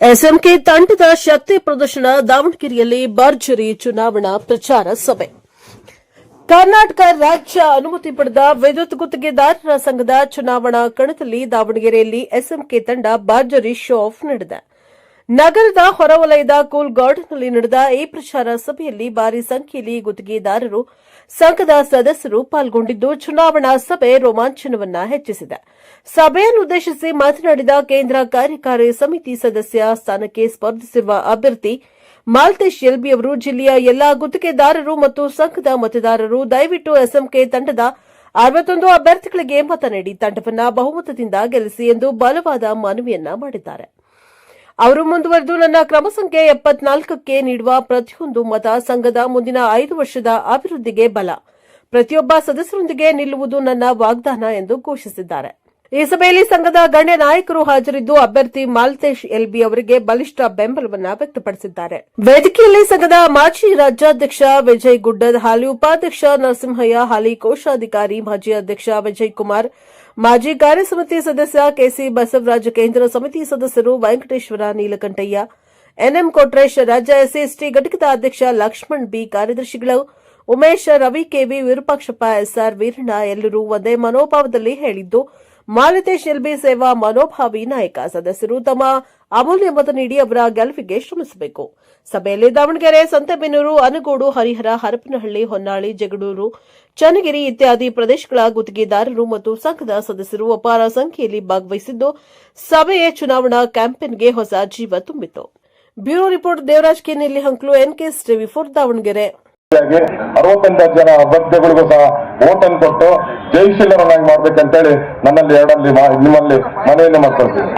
SMK ತಂಡದ ಶಕ್ತಿ ಪ್ರದರ್ಶನ ದಾವಣಗೆರೆಯಲ್ಲಿ ಭರ್ಜರಿ ಚುನಾವಣಾ ಪ್ರಚಾರ ಸಭೆ. ಕರ್ನಾಟಕ ರಾಜ್ಯ ಅನುಮತಿ ಪಡೆದ ವಿದ್ಯುತ್ ಗುತ್ತಿಗೆದಾರರ ಸಂಘದ ಚುನಾವಣಾ ಕಣದಲ್ಲಿ ದಾವಣಗೆರೆಯಲ್ಲಿ ಎಸ್ಎಂಕೆ ತಂಡ ಭರ್ಜರಿ ಶೋ ಆಫ್ ನಡೆದ. ನಗರದ ಹೊರವಲಯದ ಕೂಲ್ ಗಾರ್ಡನ್ನಲ್ಲಿ ನಡೆದ ಈ ಪ್ರಚಾರ ಸಭೆಯಲ್ಲಿ ಭಾರಿ ಸಂಖ್ಯೆಯಲ್ಲಿ ಗುತ್ತಿಗೆದಾರರು, ಸಂಘದ ಸದಸ್ಯರು ಪಾಲ್ಗೊಂಡಿದ್ದು, ಚುನಾವಣಾ ಸಭೆ ರೋಮಾಂಚನವನ್ನ ಹೆಚ್ಚಿಸಿದೆ. ಸಭೆಯನ್ನುದ್ದೇಶಿಸಿ ಮಾತನಾಡಿದ ಕೇಂದ್ರ ಕಾರ್ಯಕಾರಿ ಸಮಿತಿ ಸದಸ್ಯ ಸ್ಥಾನಕ್ಕೆ ಸ್ಪರ್ಧಿಸಿರುವ ಅಭ್ಯರ್ಥಿ ಮಾಲ್ತೇಶ್ ಎಲ್ಬಿ ಅವರು, ಜಿಲ್ಲೆಯ ಎಲ್ಲಾ ಗುತ್ತಿಗೆದಾರರು ಮತ್ತು ಸಂಘದ ಮತದಾರರು ದಯವಿಟ್ಟು ಎಸ್ಎಂಕೆ ತಂಡದ ಅರವತ್ತೊಂದು ಅಭ್ಯರ್ಥಿಗಳಿಗೆ ಮತ ನೀಡಿ ತಂಡವನ್ನ ಬಹುಮತದಿಂದ ಗೆಲ್ಲಿಸಿ ಎಂದು ಬಲವಾದ ಮನವಿಯನ್ನ ಮಾಡಿದ್ದಾರೆ. ಅವರು ಮುಂದುವರೆದು ನನ್ನ ಕ್ರಮ ಸಂಖ್ಯೆ ಎಪ್ಪತ್ನಾಲ್ಕಕ್ಕೆ ನೀಡುವ ಪ್ರತಿಯೊಂದು ಮತ ಸಂಘದ ಮುಂದಿನ ಐದು ವರ್ಷದ ಅಭಿವೃದ್ಧಿಗೆ ಬಲ. ಪ್ರತಿಯೊಬ್ಬ ಸದಸ್ಯರೊಂದಿಗೆ ನಿಲ್ಲುವುದು ನನ್ನ ವಾಗ್ದಾನ ಎಂದು ಘೋಷಿಸಿದ್ದಾರೆ. ಈ ಸಭೆಯಲ್ಲಿ ಸಂಘದ ಗಣ್ಯ ನಾಯಕರು ಹಾಜರಿದ್ದು ಅಭ್ಯರ್ಥಿ ಮಾಲ್ತೇಶ್ ಎಲ್ಬಿ ಅವರಿಗೆ ಬಲಿಷ್ಠ ಬೆಂಬಲವನ್ನು ವ್ಯಕ್ತಪಡಿಸಿದ್ದಾರೆ. ವೇದಿಕೆಯಲ್ಲಿ ಸಂಘದ ಮಾಜಿ ರಾಜ್ಯಾಧ್ಯಕ್ಷ ವಿಜಯ್ ಗುಡ್ಡದ್ ಹಾಲಿ ಉಪಾಧ್ಯಕ್ಷ ನರಸಿಂಹಯ್ಯ, ಹಾಲಿ ಕೋಶಾಧಿಕಾರಿ ಮಾಜಿ ಅಧ್ಯಕ್ಷ ವಿಜಯ್ ಕುಮಾರ್, ಮಾಜಿ ಕಾರ್ಯಸಮಿತಿ ಸದಸ್ಯ ಕೆಸಿ ಬಸವರಾಜ, ಕೇಂದ್ರ ಸಮಿತಿ ಸದಸ್ಯರು ವೆಂಕಟೇಶ್ವರ ನೀಲಕಂಠಯ್ಯ, ಎನ್ಎಂ ಕೊಟ್ರೇಶ್, ರಾಜ್ಯ ಎಸ್ಸಿಎಸ್ಟಿ ಘಟಕದ ಅಧ್ಯಕ್ಷ ಲಕ್ಷ್ಮಣ್ ಬಿ ಕಾರ್ಯದರ್ಶಿಗಳು, ಉಮೇಶ್ ರವಿ, ಕೆವಿ ವಿರೂಪಾಕ್ಷಪ್ಪ, ಎಸ್ಆರ್ ವೀರಣ್ಣ ಎಲ್ಲರೂ ಒಂದೇ ಮನೋಭಾವದಲ್ಲಿ ಹೇಳಿದ್ದು ಮಾಲತೇಶ್ ಎಲ್ಬಿ ಸೇವಾ ಮನೋಭಾವಿ ನಾಯಕ ಸದಸ್ಯರು ತಮ್ಮ ಅಮೂಲ್ಯ ಮತ ನೀಡಿ ಅವರ ಗೆಲುವಿಗೆ ಶ್ರಮಿಸಬೇಕು. ಸಭೆಯಲ್ಲಿ ದಾವಣಗೆರೆ ಸಂತೆಬೆನ್ನೂರು ಅನಗೋಡು, ಹರಿಹರ, ಹರಪನಹಳ್ಳಿ, ಹೊನ್ನಾಳಿ, ಜಗಳೂರು, ಚನ್ನಗಿರಿ ಇತ್ಯಾದಿ ಪ್ರದೇಶಗಳ ಗುತ್ತಿಗೆದಾರರು ಮತ್ತು ಸಂಘದ ಸದಸ್ಯರು ಅಪಾರ ಸಂಖ್ಯೆಯಲ್ಲಿ ಭಾಗವಹಿಸಿದ್ದು, ಸಭೆಯ ಚುನಾವಣಾ ಕ್ಯಾಂಪೇನ್ಗೆ ಹೊಸ ಜೀವ ತುಂಬಿತು ಬ್ಯೂರೋ ರಿಪೋರ್ಟ್, ದೇವರಾಜ್ ಕೆ. ನೆಲ್ಲಿ ಹಂಕ್ಲು ಎನ್ಕೆಎಸ್ ಟಿವಿ ಫೋರ್ ದಾವಣಗೆರೆ. ಅರವತ್ತೆಂಟು ಜನ ಅಭ್ಯರ್ಥಿಗಳಿಗೂ ಸಹ ವೋಟ್ ಅನ್ನು ಕೊಟ್ಟು ಜೈಶೀಲರನ್ನಾಗಿ ಮಾಡ್ಬೇಕಂತೇಳಿ ನನ್ನಲ್ಲಿ ಎರಡಲ್ಲಿ ನಿಮ್ಮಲ್ಲಿ ಮನೆಯನ್ನು ಮಾಡ್ಕೊಳ್ತೀನಿ